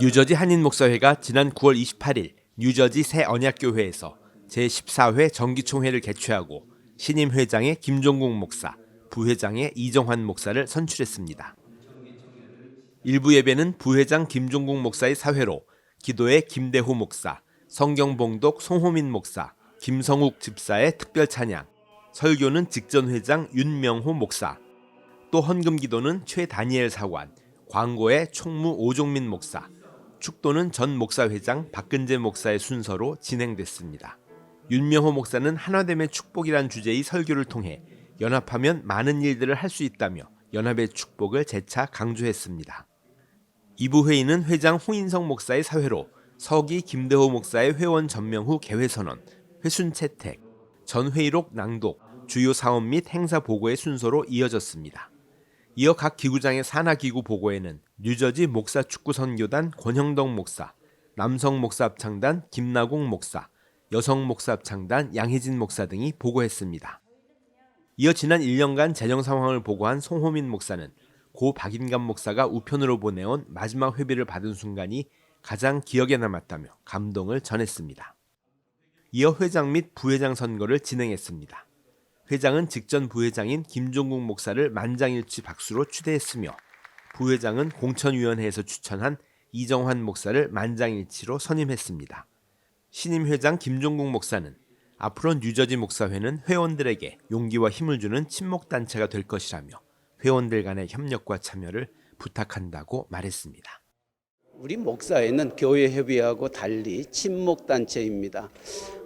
뉴저지 한인 목사회가 지난 9월 28일 뉴저지 새 언약교회에서 제14회 정기총회를 개최하고 신임 회장의 김종국 목사, 부회장의 이정환 목사를 선출했습니다. 일부 예배는 부회장 김종국 목사의 사회로 기도의 김대호 목사, 성경봉독 송호민 목사, 김성욱 집사의 특별 찬양, 설교는 직전 회장 윤명호 목사, 또 헌금 기도는 최다니엘 사관, 광고의 총무 오종민 목사, 축도는 전 목사회장 박근재 목사의 순서로 진행됐습니다. 윤명호 목사는 하나됨의 축복이란 주제의 설교를 통해 연합하면 많은 일들을 할 수 있다며 연합의 축복을 재차 강조했습니다. 2부 회의는 회장 홍인성 목사의 사회로 서기 김대호 목사의 회원 전명 후 개회 선언, 회순 채택, 전 회의록 낭독, 주요 사업 및 행사 보고의 순서로 이어졌습니다. 이어 각 기구장의 산하 기구 보고에는 뉴저지 목사 축구 선교단 권형덕 목사, 남성 목사 합창단 김나공 목사, 여성 목사 합창단 양혜진 목사 등이 보고했습니다. 이어 지난 1년간 재정 상황을 보고한 송호민 목사는 고 박인감 목사가 우편으로 보내온 마지막 회비를 받은 순간이 가장 기억에 남았다며 감동을 전했습니다. 이어 회장 및 부회장 선거를 진행했습니다. 회장은 직전 부회장인 김종국 목사를 만장일치 박수로 추대했으며 부회장은 공천위원회에서 추천한 이정환 목사를 만장일치로 선임했습니다. 신임 회장 김종국 목사는 앞으로 뉴저지 목사회는 회원들에게 용기와 힘을 주는 친목 단체가 될 것이라며 회원들 간의 협력과 참여를 부탁한다고 말했습니다. 우리 목사회는 교회 협의하고 달리 친목 단체입니다.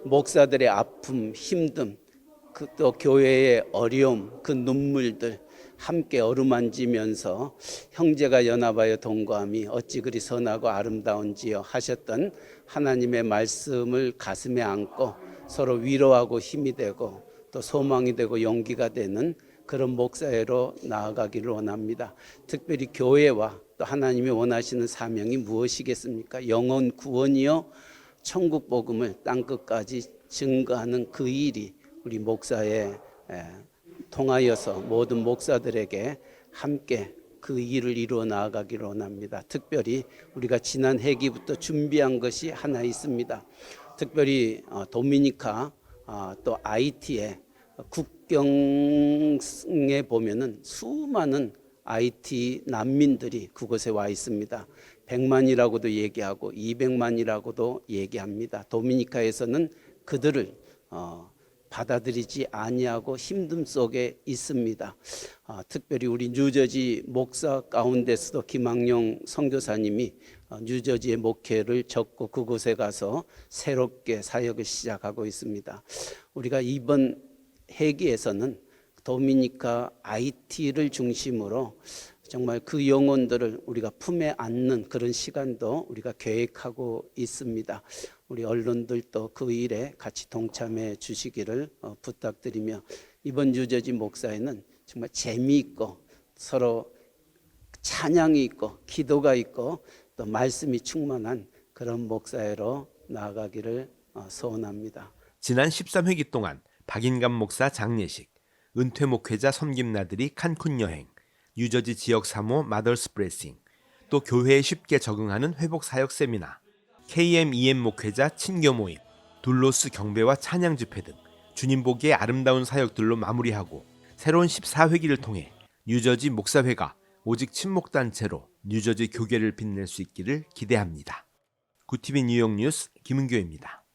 목사들의 아픔, 힘듦, 그 또 교회의 어려움, 그 눈물들 함께 어루만지면서 형제가 연합하여 동거함이 어찌 그리 선하고 아름다운지요 하셨던 하나님의 말씀을 가슴에 안고 서로 위로하고 힘이 되고 또 소망이 되고 용기가 되는 그런 목사회로 나아가기를 원합니다. 특별히 교회와 또 하나님이 원하시는 사명이 무엇이겠습니까? 영혼 구원이요 천국 복음을 땅 끝까지 증거하는 그 일이 우리 목사에 에, 통하여서 모든 목사들에게 함께 그 일을 이루어 나아가기를 원합니다. 특별히 우리가 지난 해기부터 준비한 것이 하나 있습니다. 특별히 어, 도미니카 어, 또 아이티에 국경에 보면은 수많은 IT 난민들이 그곳에 와 있습니다. 100만이라고도 얘기하고 200만이라고도 얘기합니다. 도미니카에서는 그들을 어, 받아들이지 아니하고 힘듦 속에 있습니다. 어, 특별히 우리 뉴저지 목사 가운데서도 김학용 선교사님이 어, 뉴저지의 목회를 접고 그곳에 가서 새롭게 사역을 시작하고 있습니다. 우리가 이번 회기에서는 도미니카 IT를 중심으로 정말 그 영혼들을 우리가 품에 안는 그런 시간도 우리가 계획하고 있습니다. 우리 언론들도 그 일에 같이 동참해 주시기를 어, 부탁드리며 이번 유저지 목사에는 정말 재미있고 서로 찬양이 있고 기도가 있고 또 말씀이 충만한 그런 목사회로 나아가기를 어, 소원합니다. 지난 13회기 동안 박인감 목사 장례식, 은퇴 목회자 섬김 나들이 칸쿤 여행, 뉴저지 지역 사모 마더스 브레싱, 또 교회에 쉽게 적응하는 회복 사역 세미나, KMEM 목회자 친교 모임, 둘로스 경배와 찬양 집회 등 주님 보기에 아름다운 사역들로 마무리하고 새로운 14회기를 통해 뉴저지 목사회가 오직 친목 단체로 뉴저지 교계를 빛낼 수 있기를 기대합니다. 구티비 뉴욕 뉴스 김은교입니다.